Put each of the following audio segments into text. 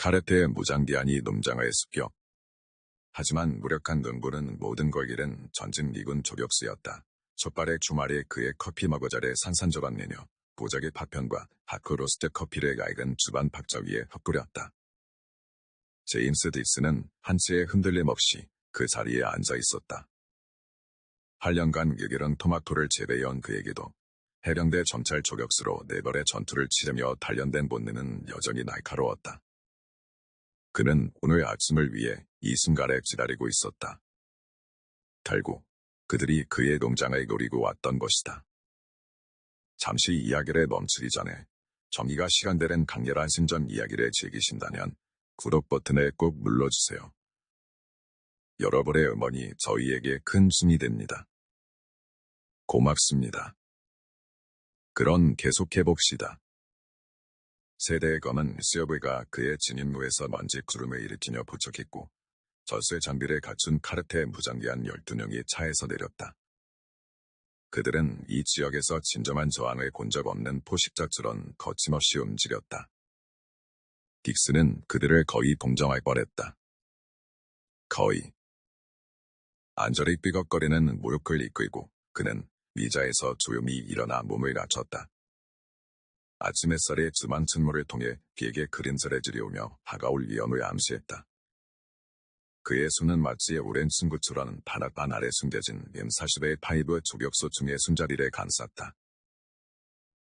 카레테의 무장기한이 농장화에 습격. 하지만 무력한 능부는 모든 걸 잃은 전직 미군 조력수였다. 촛발의 주말에 그의 커피 머거자리에 산산조각 내며 보자기 파편과 하크 로스트 커피를 낡은 주반 박자 위에 헛구렸다. 제임스 딕스는 한치의 흔들림 없이 그 자리에 앉아 있었다. 8년간 유기런 토마토를 재배해온 그에게도 해병대 점찰 조격수로 네벌의 전투를 치르며 단련된 본능은 여전히 날카로웠다. 그는 오늘 아침을 위해 이 순간에 기다리고 있었다. 결국 그들이 그의 농장을 노리고 왔던 것이다. 잠시 이야기를 멈추기 전에 정의가 시간되는 강렬한 심전 이야기를 즐기신다면 구독 버튼을 꼭 눌러주세요. 여러분의 음원이 저희에게 큰 힘이 됩니다. 고맙습니다. 그런 계속해봅시다. 세대의 검은 시어브가 그의 진입로에서 먼지 구름을 일으키며 부쩍했고 절수의 장비를 갖춘 카르테 무장기한 12명이 차에서 내렸다. 그들은 이 지역에서 진정한 저항을 본 적 없는 포식자처럼 거침없이 움직였다. 딕스는 그들을 거의 동정할 뻔했다. 거의. 안절히 삐걱거리는 모욕을 이끌고 그는 위자에서 조용히 일어나 몸을 낮췄다. 아침 햇살의 주만 침몰을 통해 비에게 그림자를 지려오며 다가올 위험을 암시했다. 그의 손은 마치 오랜 친구처럼 바닥반 아래 숨겨진 M40의 파이브 조격소 중의 순자리를 감쌌다.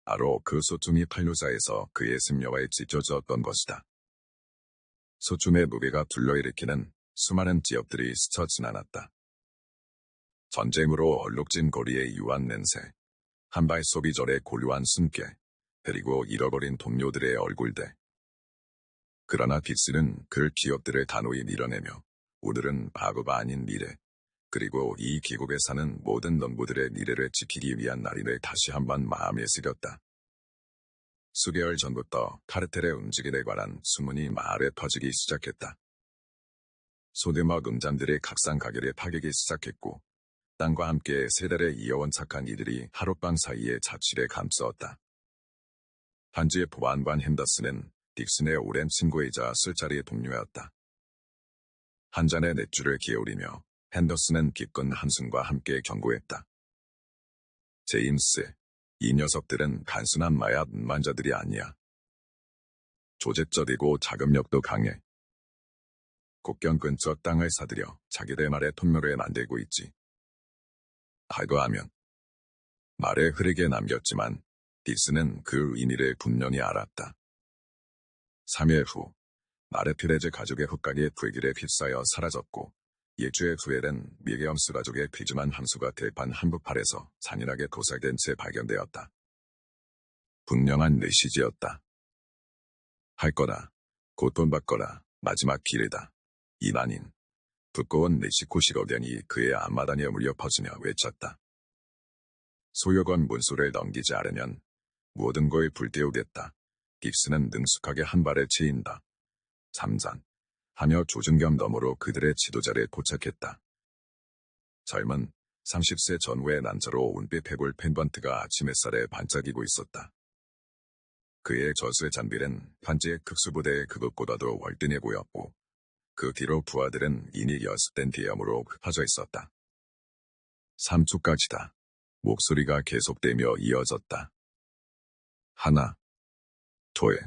바로 그 소중이 팔로자에서 그의 승려와에 찢어졌던 것이다. 소중의 무게가 둘러일으키는 수많은 지역들이 스쳐 지나갔다. 전쟁으로 얼룩진 거리의 유한 냄새, 한발 소비절의 고류한 숨결, 그리고 잃어버린 동료들의 얼굴들. 그러나 빅스는 그 기업들을 단호히 밀어내며 오늘은 바보가 아닌 미래, 그리고 이 기국에 사는 모든 농부들의 미래를 지키기 위한 날임을 다시 한번 마음에 새겼다. 수개월 전부터 카르텔의 움직임에 관한 수문이 마을에 퍼지기 시작했다. 소대막 음잔들의 각상 가결에 파격이 시작했고 땅과 함께 세달에 이어온 착한 이들이 하룻밤 사이에 자취를 감싸었다. 반지의 보안관 핸더스는 딕슨의 오랜 친구이자 술자리의 동료였다. 한 잔의 넷주를 기울이며 핸더스는 기쁜 한숨과 함께 경고했다. 제임스, 이 녀석들은 단순한 마약 운반자들이 아니야. 조직적이고 자금력도 강해. 국경 근처 땅을 사들여 자기들 말의 통로를 만들고 있지. 하고 하면 말에 흐르게 남겼지만 딕스는 그 의미를 분명히 알았다. 3일 후 마르티레즈 가족의 흑각이 불길에 휩싸여 사라졌고 예주의 후에는 미게엄스 가족의 비즈만 함수가 대판 한복팔에서 잔인하게 도살된 채 발견되었다. 분명한 메시지였다. 할 거다. 고통받거라. 마지막 길이다. 이만인. 두꺼운 멕시코식 어견이 그의 앞마당에 울려 퍼지며 외쳤다. 소요건 문소를 넘기지 않으면 모든 걸 불태우겠다. 깁스는 능숙하게 한 발에 치인다. 잠잔. 하며 조준겸 너머로 그들의 지도자를 포착했다. 젊은 30세 전후의 난자로 운빛 해골 펜번트가 아침 햇살에 반짝이고 있었다. 그의 저수의 잔빌은 판지의 극수부대의 그것보다도 월등해 보였고 그 뒤로 부하들은 연습된 대염으로 흩어져 있었다. 3초까지다. 목소리가 계속되며 이어졌다. 하나, 둘.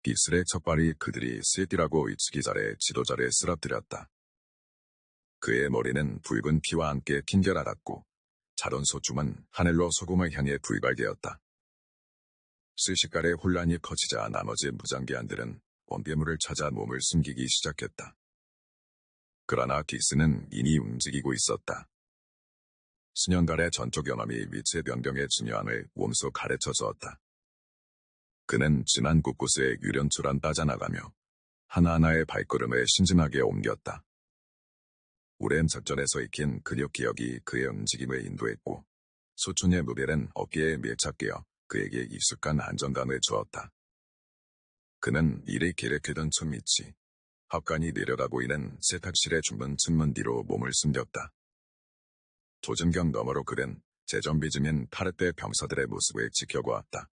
비슬의 첫발이 그들이 위치기 자에 지도자를 쓰러뜨렸다. 그의 머리는 붉은 피와 함께 튕겨나갔고 자던 소중은 하늘로 소금을 향해 불발되었다. 순식간에 혼란이 퍼지자 나머지 무장기한들은 원괴물을 찾아 몸을 숨기기 시작했다. 그러나 딕스는 이미 움직이고 있었다. 수년간의 전투 경험이 위치의 변경의 중요함을 몸소 가르쳐 주었다. 그는 지난 곳곳에 유련초란 빠져나가며 하나하나의 발걸음을 신중하게 옮겼다. 오랜 작전에서 익힌 근육 기억이 그의 움직임을 인도했고 소춘의 무벨은 어깨에 밀착되어 그에게 익숙한 안정감을 주었다. 그는 이를 계획하던 첫 밑이 헛간이 내려가고 있는 세탁실의 주문 측문 뒤로 몸을 숨겼다. 조준경 너머로 그는 재정비 중인 파르테 병사들의 모습을 지켜보았다.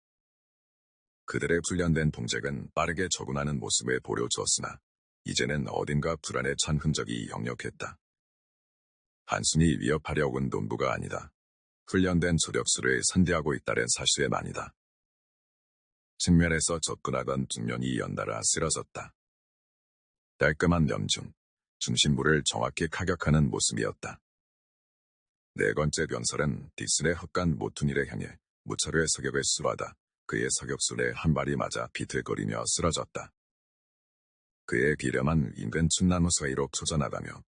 그들의 훈련된 동작은 빠르게 적응하는 모습에 보여주었으나 이제는 어딘가 불안에 찬 흔적이 역력했다. 단순히 위협하려고 온 농부가 아니다. 훈련된 조력수를 선대하고 있다는 사실에만이다. 측면에서 접근하던 뒷면이 연달아 쓰러졌다. 깔끔한 염중, 중심부를 정확히 타격하는 모습이었다. 네 번째 변설은 딕슨의 헛간 모퉁이를 향해 무차별 서격을 수하다 그의 서격술에 한 발이 맞아 비틀거리며 쓰러졌다. 그의 비렴한 인근 춘나무 사이로 초전하다며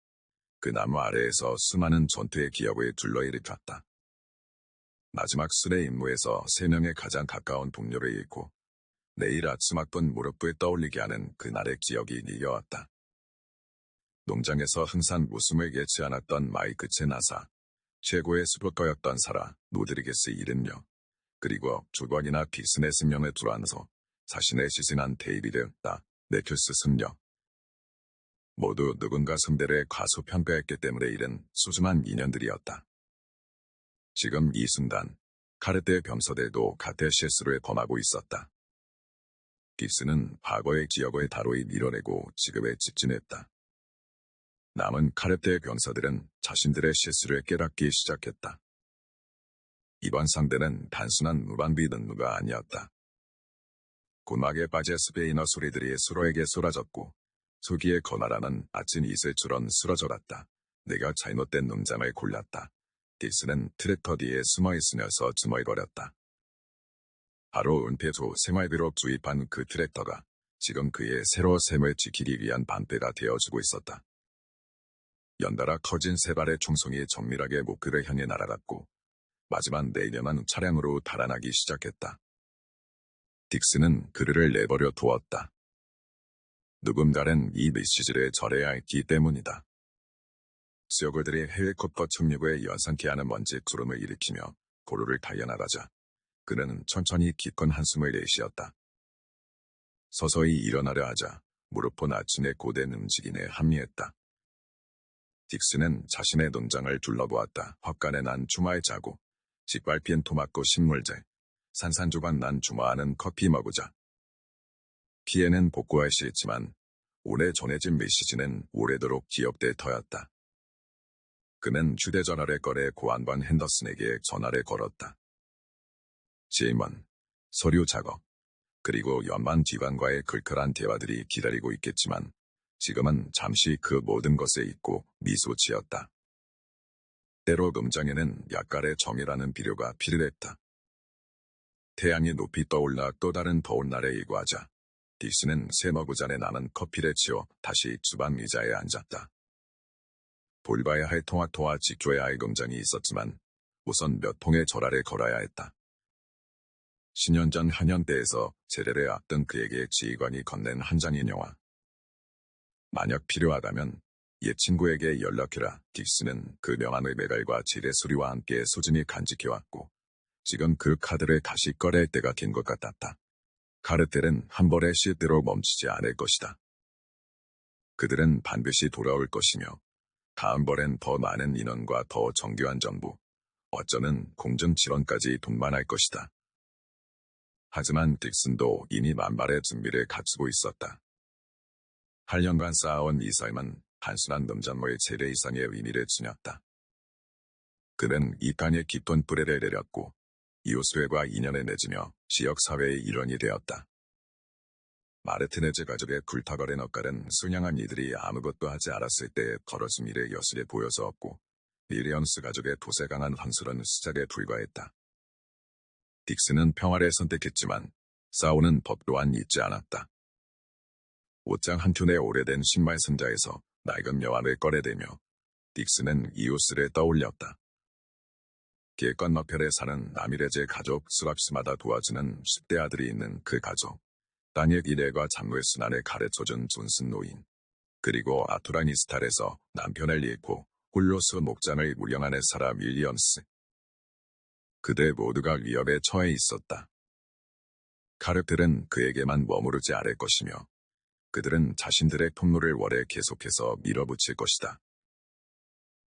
그 나무 아래에서 수많은 전투의 기억을 둘러일으켰다. 마지막 술의 임무에서 세 명의 가장 가까운 동료를 잃고 내일 아침 학번 무릎을 떠올리게 하는 그날의 기억이 이겨왔다. 농장에서 항상 웃음을 예치 않았던 마이크 체나사, 최고의 스포커였던 사라 노드리게스 이른녀, 그리고 조관이나 비스네 승명에 들어앉아서 자신의 시신한 데이비드 다 네큐스 승려. 모두 누군가 선배를 과소평가했기 때문에 이른 소중한 인연들이었다. 지금 이 순간 카르테의 병서들도 같은 실수를 범하고 있었다. 깁스는 과거의 기억을 다로이 밀어내고 지금에 집중했다. 남은 카르테의 병사들은 자신들의 실수를 깨닫기 시작했다. 이번 상대는 단순한 무방비 능무가 아니었다. 고막에 빠져 스페인어 소리들이 서로에게 쏟아졌고 소기에 거나라는 아침 이슬처럼 쓰러져갔다. 내가 잘못된 농장을 골랐다. 딕스는 트랙터 뒤에 숨어있으면서 주머거렸다. 바로 은폐조 생활비로 주입한 그 트랙터가 지금 그의 새로 샘을 지키기 위한 반패가 되어주고 있었다. 연달아 커진 세 발의 총성이 정밀하게 목표를 향해 날아갔고 마지막 내년한 차량으로 달아나기 시작했다. 딕스는 그를 내버려 두었다. 누군가는 이 메시지를 절해야 했기 때문이다. 수요글들이 해외 컵과 착륙에 연상케 하는 먼지 구름을 일으키며 고루를 달려나가자 그는 천천히 깊은 한숨을 내쉬었다. 서서히 일어나려 하자 무릎 나침의 고된 움직임에 합리했다. 딕스는 자신의 농장을 둘러보았다. 헛간에 난 주마에 자고 짓밟힌 토막고 식물들, 산산조각 난 주마하는 커피 먹으자. 피해는 복구할 수 있지만 오래 전해진 메시지는 오래도록 기억될 터였다. 그는 휴대전화를 꺼내 고안반 핸더슨에게 전화를 걸었다. 질문, 서류 작업, 그리고 연만 기관과의 글컬한 대화들이 기다리고 있겠지만 지금은 잠시 그 모든 것에 잊고 미소 지었다. 때로 금장에는 약간의 정이라는 비료가 필요했다. 태양이 높이 떠올라 또 다른 더운 날에 일과하자 딕스는 세머구잔에 남은 커피를 치워 다시 주방 의자에 앉았다. 볼봐야 할 통화토와 지켜야 할 금장이 있었지만 우선 몇 통의 절하를 걸어야 했다. 10년 전 한연대에서 제례를 앞둔 그에게 지휘관이 건넨 한 장의 영화. 만약 필요하다면 옛 친구에게 연락해라. 딕스는 그 명함의 메갈과 지뢰 소리와 함께 소진히 간직해왔고 지금 그 카드를 다시 꺼낼 때가 된 것 같았다. 카르텔은 한 번의 시대로 멈추지 않을 것이다. 그들은 반드시 돌아올 것이며 다음번엔 더 많은 인원과 더 정교한 정부, 어쩌면 공정 지원까지 동반할 것이다. 하지만 딕슨도 이미 만발의 준비를 갖추고 있었다. 8년간 쌓아온 이 삶은 단순한 넘잔모의 세대 이상의 의미를 지녔다. 그는 이 땅에 깊은 뿌리를 내렸고 이웃들과 인연을 맺으며 지역사회의 일원이 되었다. 마르티네즈 가족의 굴타거린 엇갈은 순양한 이들이 아무것도 하지 않았을 때 걸어진 일의 여슬이 보여서 없고 리리언스 가족의 도세 강한 황술은 시작에 불과했다. 딕스는 평화를 선택했지만 싸우는 법 또한 잊지 않았다. 옷장 한 켠의 오래된 신발 상자에서 낡은 여왕을 꺼내대며 딕스는 이웃을 떠올렸다. 길 건너편에 사는 나미레제 가족 수락스마다 도와주는 10대 아들이 있는 그 가족. 땅의 기대과 장로의 순환을 가르쳐준 존슨 노인. 그리고 아투라니스탈에서 남편을 잃고 홀로스 목장을 무령하는 사람 윌리엄스. 그들 모두가 위협에 처해 있었다. 카르텔은 그에게만 머무르지 않을 것이며 그들은 자신들의 통로를 월에 계속해서 밀어붙일 것이다.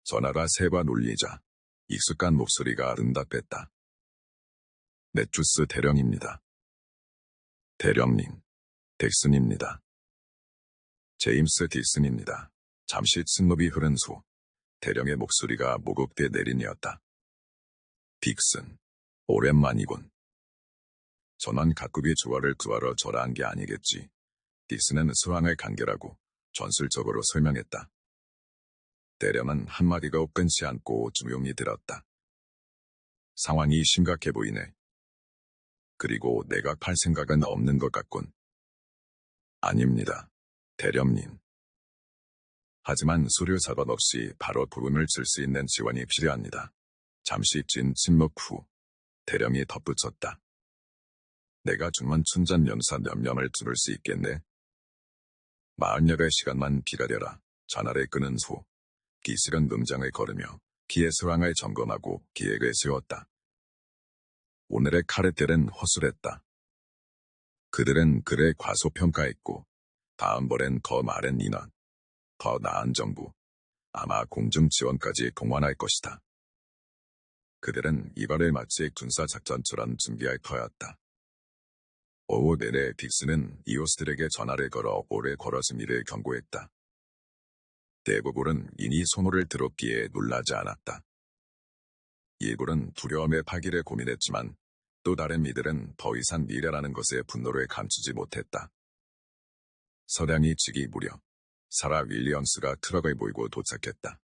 전화가 세 번 울리자 익숙한 목소리가 응답했다. 네투스 대령입니다. 대령님, 덱슨입니다. 제임스 딕슨입니다. 잠시 침묵이 흐른 후 대령의 목소리가 모국대 내린이었다. 딕슨, 오랜만이군. 전원 각급이 조화를 구하러 절하한 게 아니겠지. 딕슨은 수왕을 간결하고 전술적으로 설명했다. 대령은 한마디가 끊지 않고 조용히 들었다. 상황이 심각해 보이네. 그리고 내가 팔 생각은 없는 것 같군. 아닙니다. 대령님. 하지만 수류 사건 없이 바로 부름을 질수 있는 지원이 필요합니다. 잠시 찐 침묵 후 대령이 덧붙였다. 내가 중만 춘전 명사 몇 명을 들을 수 있겠네? 마흔여배 시간만 기다려라. 전화를 끊은 후 기실은 농장을 걸으며 기의 수왕을 점검하고 기획을 세웠다. 오늘의 카레텔은 허술했다. 그들은 글을 과소평가했고 다음번엔 더 많은 인원, 더 나은 정부, 아마 공중 지원까지 동원할 것이다. 그들은 이번을 마치 군사작전처럼 준비할 터였다. 오후 내내 딕스는 이오스들에게 전화를 걸어 오래 일을 경고했다. 대부분은 이니 소모를 들었기에 놀라지 않았다. 일부는 두려움의 파기를 고민했지만 또 다른 이들은 더 이상 미래라는 것에 분노를 감추지 못했다. 서량이 지기 무려 사라 윌리엄스가 트럭을 몰고 도착했다.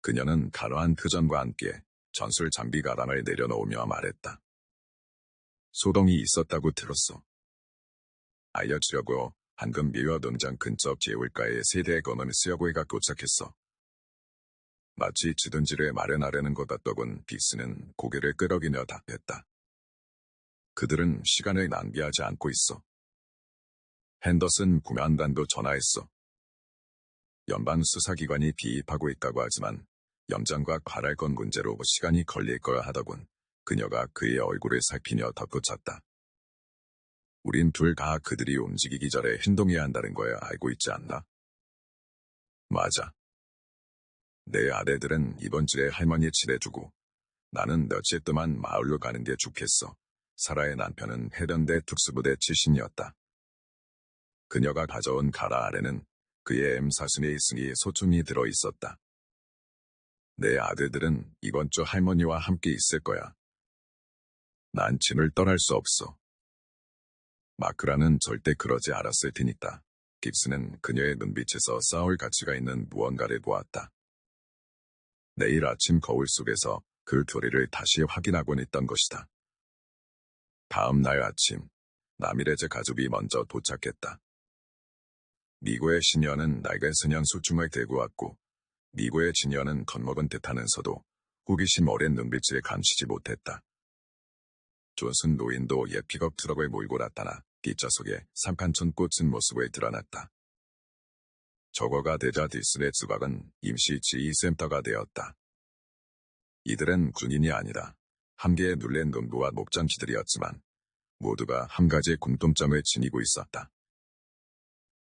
그녀는 가로한 표정과 함께 전술 장비 가방을 내려놓으며 말했다. 소동이 있었다고 들었어. 알려주려고 방금 미화 농장 근처 개울가에 세대의 검은 수여고이가 도착했어. 마치 지든지를 마련하려는 것 같더군 빅스는 고개를 끄덕이며 답했다. 그들은 시간을 낭비하지 않고 있어. 핸더슨 구면단도 전화했어. 연방 수사기관이 비입하고 있다고 하지만 염장과 과랄건 문제로 시간이 걸릴 거야 하더군. 그녀가 그의 얼굴을 살피며 덧붙였다. 우린 둘 다 그들이 움직이기 전에 행동해야 한다는 거야 알고 있지 않나? 맞아. 내 아내들은 이번 주에 할머니 치레주고 나는 며칠 동안 마을로 가는 게 좋겠어. 사라의 남편은 해변대 특수부대 출신이었다. 그녀가 가져온 가라 아래는 그의 엠사순의 승이 소중히 들어 있었다. 내 아들들은 이번 주 할머니와 함께 있을 거야. 난 짐을 떠날 수 없어. 마크라는 절대 그러지 않았을 테니까. 깁스는 그녀의 눈빛에서 싸울 가치가 있는 무언가를 보았다. 내일 아침 거울 속에서 그 교리를 다시 확인하곤 했던 것이다. 다음 날 아침, 나미레제 가족이 먼저 도착했다. 미고의 시녀는 낡은 스냥 수중을 대고 왔고, 미고의 지녀는 겁먹은 듯하면서도 호기심 어린 눈빛을 감추지 못했다. 존슨 노인도 옛 픽업 트럭을 몰고 나타나 뒷좌석에 삼칸촌 꽂힌 모습을 드러났다. 저거가 되자 딜슨의 주각은 임시 지휘센터가 되었다. 이들은 군인이 아니다. 함계에 눌린 농부와 목장치들이었지만 모두가 한 가지 공통점을 지니고 있었다.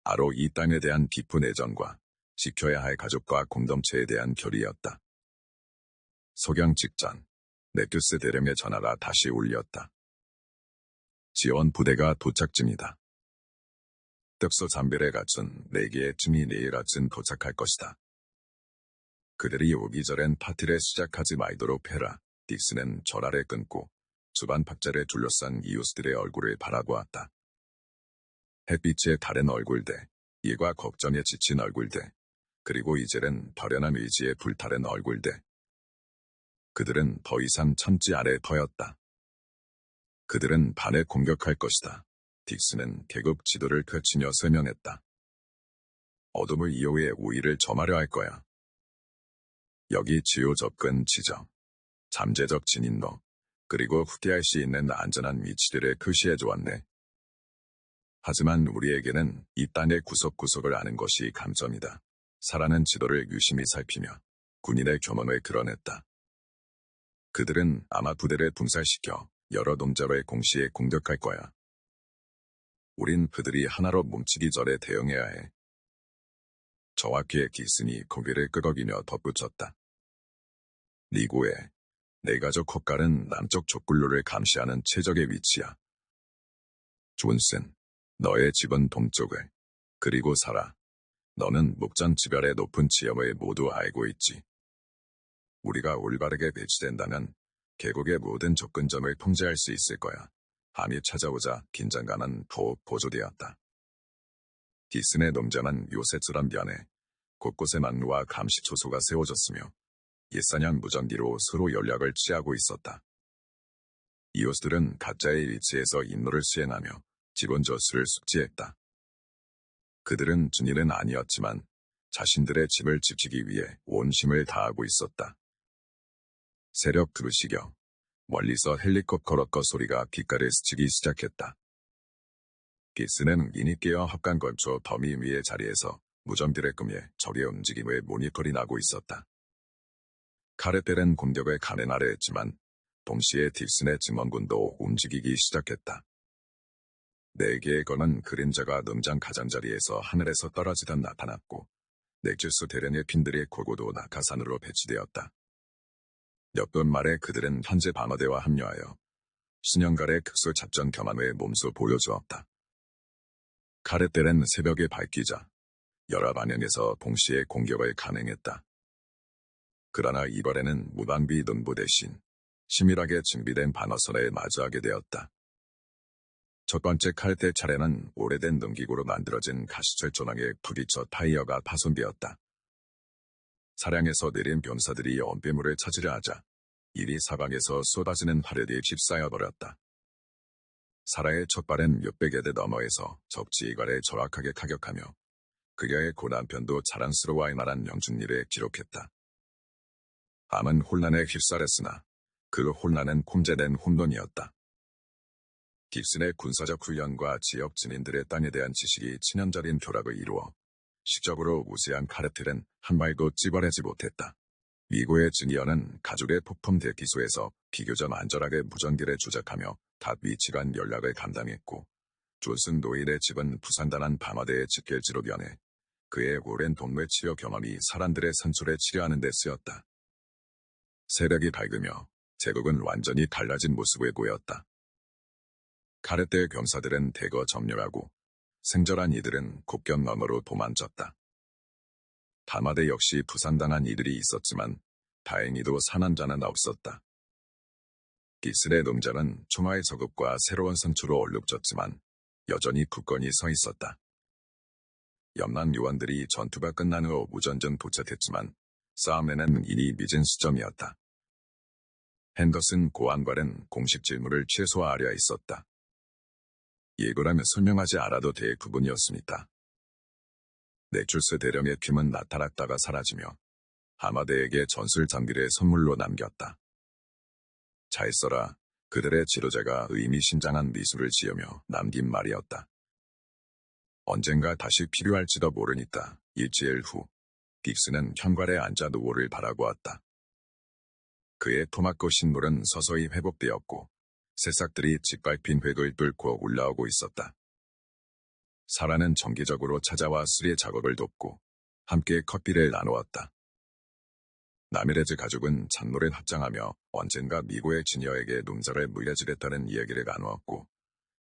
바로 이 땅에 대한 깊은 애정과 지켜야 할 가족과 공동체에 대한 결의였다. 소경 직전 네큐스 대령의 전화가 다시 울렸다. 지원 부대가 도착쯤이다. 떡소 잠별에 갖춘 네 개의 쯤이 내일 아침 도착할 것이다. 그들이 오기 전엔 파티를 시작하지 말도록 해라. 딕스는 전화를 끊고 주반 박자를 둘러싼 이웃들의 얼굴을 바라보았다. 햇빛의 다른 얼굴들, 일과 걱정에 지친 얼굴들, 그리고 이제는 결연한 의지에 불타는 얼굴들. 그들은 더 이상 천지 아래 터였다. 그들은 반에 공격할 것이다. 딕스는 계급 지도를 펼치며 설명했다. 어둠을 이용해 우위를 점하려 할 거야. 여기 지호 접근 지점, 잠재적 진입로, 그리고 후퇴할 수 있는 안전한 위치들을 표시해 주었네. 하지만 우리에게는 이 땅의 구석구석을 아는 것이 감점이다. 사라는 지도를 유심히 살피며 군인의 교문을 드러냈다. 그들은 아마 부대를 분살시켜 여러 동작을 공시에 공격할 거야. 우린 그들이 하나로 뭉치기 전에 대응해야 해. 정확히의 기슨이 고개를 끄덕이며 덧붙였다. 니고에 내 가족 콧갈은 남쪽 족굴로를 감시하는 최적의 위치야. 존슨, 너의 집은 동쪽에. 그리고 살아. 너는 목전 지별의 높은 지형을 모두 알고 있지. 우리가 올바르게 배치된다면 계곡의 모든 접근점을 통제할 수 있을 거야. 밤이 찾아오자 긴장감은 더욱 보조되었다. 디슨의 농장은 요새처럼 변해 곳곳에 만루와 감시초소가 세워졌으며 옛사냥 무전기로 서로 연락을 취하고 있었다. 이웃들은 가짜의 위치에서 임무를 수행하며 직원 저수를 숙지했다. 그들은 준일은 아니었지만 자신들의 집을 지키기 위해 온 힘을 다하고 있었다. 새벽 두시경 멀리서 헬리콥터 러커 소리가 귓가를 스치기 시작했다. 기스는 이니 깨어 헛간 걸쳐 더미 위의 자리에서 무전기를 끄며 적의 움직임을 모니터링하고 있었다. 카레텔은 공격을 감행하려 했지만 동시에 딥슨의 증원군도 움직이기 시작했다. 네 개의 건은 그림자가 농장 가장자리에서 하늘에서 떨어지듯 나타났고 넥주스 대련의 핀들이 고고도 낙하산으로 배치되었다. 몇분 말에 그들은 현재 방어대와 합류하여 신형갈의 특수 작전 겸함을 몸소 보여주었다. 카레텔은 새벽에 밝기자 여러 방향에서 동시에 공격을 감행했다. 그러나 이번에는 무방비 농부 대신 치밀하게 준비된 방어선을 마주하게 되었다. 첫 번째 칼때 차례는 오래된 능기구로 만들어진 가시철 조망에 부딪혀 타이어가 파손되었다. 사량에서 내린 병사들이 언배물을 찾으려 하자 이리 사방에서 쏟아지는 화력이 휩싸여 버렸다. 사라의 첫 발은 몇백여 대 너머에서 적지이갈에 정확하게 타격하며 그녀의 고남편도 자랑스러워할 만한 명중리를 기록했다. 암은 혼란에 휩싸렸으나 그 혼란은 콤제된 혼돈이었다. 깁슨의 군사적 훈련과 지역 진인들의 땅에 대한 지식이 친연절인 교락을 이루어 시적으로 우세한 카르텔은 한 발도 찌버리지 못했다. 미고의 주니어는 가족의 폭품 대기소에서 비교적 안전하게 무전기를 조작하며 탑 위치간 연락을 감당했고 존슨 노일의 집은 부산단한 방어대의 직결지로 변해 그의 오랜 동네 치료 경험이 사람들의 선출에 치료하는 데 쓰였다. 새벽이 밝으며 제국은 완전히 달라진 모습을 보였다. 카레떼 경사들은 대거 점령하고 생절한 이들은 국경 너머로 도망쳤다. 다마대 역시 부산당한 이들이 있었지만 다행히도 사난자는 없었다. 기슬의 농자는 총화의 저급과 새로운 선수로 얼룩졌지만 여전히 굳건히 서 있었다. 염난 요원들이 전투가 끝난 후 무전전 도착했지만 싸움에는 이미 늦은 시점이었다. 핸더슨 고안관은 공식 질문을 최소화하려 있었다. 예고라면 설명하지 않아도 될 부분이었습니다. 네출스 대령의 킴은 나타났다가 사라지며 하마대에게 전술 장비를 선물로 남겼다. 잘 써라. 그들의 지도자가 의미심장한 미술을 지으며 남긴 말이었다. 언젠가 다시 필요할지도 모르니까 일주일 후 긱스는 현관에 앉아 노을을 바라보았다. 그의 토막고 신물은 서서히 회복되었고 새싹들이 짓밟힌 획을 뚫고 올라오고 있었다. 사라는 정기적으로 찾아와 수리 작업을 돕고 함께 커피를 나누었다. 나미레즈 가족은 잔노를 합장하며 언젠가 미고의 지녀에게 농사를 물려주겠다는 이야기를 나누었고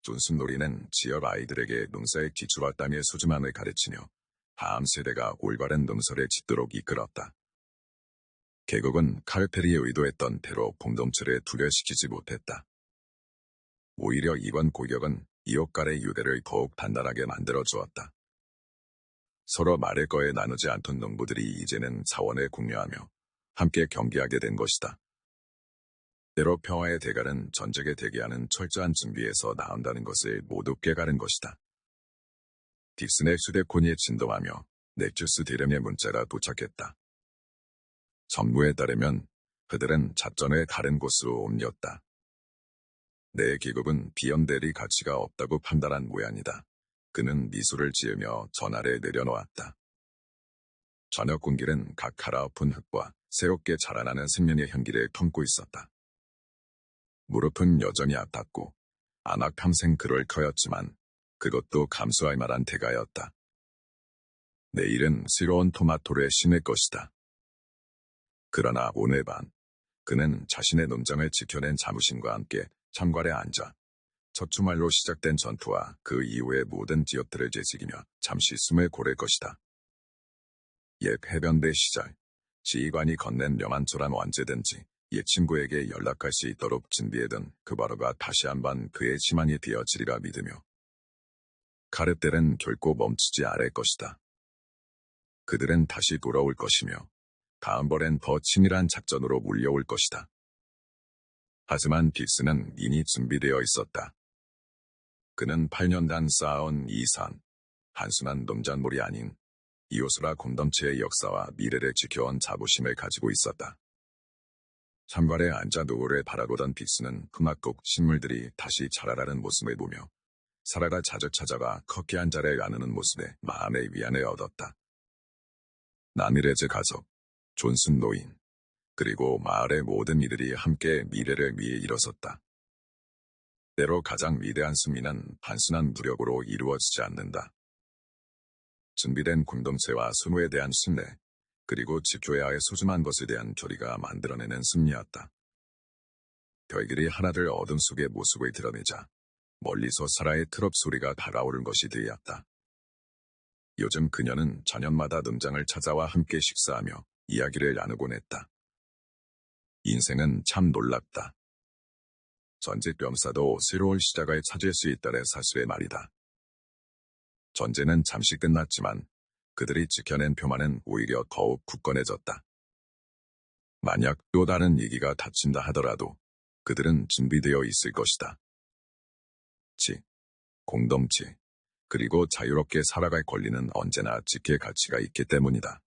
존슨 놀이는 지역 아이들에게 농사의 기초와 땅의 소중함을 가르치며 다음 세대가 올바른 농사를 짓도록 이끌었다. 계곡은 카르텔이 의도했던 대로 공동체를 두려시키지 못했다. 오히려 이번 고격은 이웃간의 유대를 더욱 단단하게 만들어 주었다. 서로 말을 거에 나누지 않던 농부들이 이제는 자원을 공유하며 함께 경기하게 된 것이다. 때로 평화의 대가는 전쟁에 대기하는 철저한 준비에서 나온다는 것을 모두 깨달은 것이다. 딥슨의 휴대폰이 진동하며 넥주스 대령의 문자가 도착했다. 전무에 따르면 그들은 작전을 다른 곳으로 옮겼다. 내 계급은 비연대리 가치가 없다고 판단한 모양이다. 그는 미소를 지으며 전화를 내려놓았다. 저녁 공기는 각 갈아엎은 흙과 새롭게 자라나는 생명의 향기를 품고 있었다. 무릎은 여전히 아팠고 안악 탐생 그럴 터였지만 그것도 감수할 만한 대가였다. 내일은 새로운 토마토를 심을 것이다. 그러나 오늘 밤 그는 자신의 농장을 지켜낸 자부심과 함께 참관에 앉아 첫 주말로 시작된 전투와 그 이후의 모든 지역들을 제지기며 잠시 숨을 고를 것이다. 옛 해변대 시절, 지휘관이 건넨 명안초란 언제든지 옛 친구에게 연락할 수 있도록 준비해둔 그 바로가 다시 한번 그의 희망이 되어지리라 믿으며 카르텔은 결코 멈추지 않을 것이다. 그들은 다시 돌아올 것이며 다음번엔 더 치밀한 작전으로 몰려올 것이다. 하지만 빅스는 이미 준비되어 있었다. 그는 8년간 쌓아온 이산, 단순한 농작물이 아닌 이오스라 공동체의 역사와 미래를 지켜온 자부심을 가지고 있었다. 산발에 앉아 노을을 바라보던 빅스는 흠악곡 식물들이 다시 자라라는 모습을 보며 사라가 자주 찾아가 커피 한 잔을 나누는 모습에 마음의 위안을 얻었다. 나미레즈 가족, 존슨 노인, 그리고 마을의 모든 이들이 함께 미래를 위해 일어섰다. 때로 가장 위대한 승리는 단순한 무력으로 이루어지지 않는다. 준비된 공동체와 수노에 대한 신뢰, 그리고 할 소중한 것에 대한 교리가 만들어내는 승리였다. 별들이 하나둘 어둠 속의 모습을 드러내자 멀리서 사라의 트럭 소리가 다가오는 것이 들렸다. 요즘 그녀는 저녁마다 농장을 찾아와 함께 식사하며 이야기를 나누곤 했다. 인생은 참 놀랍다. 전직 병사도 새로운 시작을 찾을 수 있다는 사실의 말이다. 전쟁은 잠시 끝났지만 그들이 지켜낸 표만은 오히려 더욱 굳건해졌다. 만약 또 다른 얘기가 닥친다 하더라도 그들은 준비되어 있을 것이다. 지, 공동체, 그리고 자유롭게 살아갈 권리는 언제나 지킬 가치가 있기 때문이다.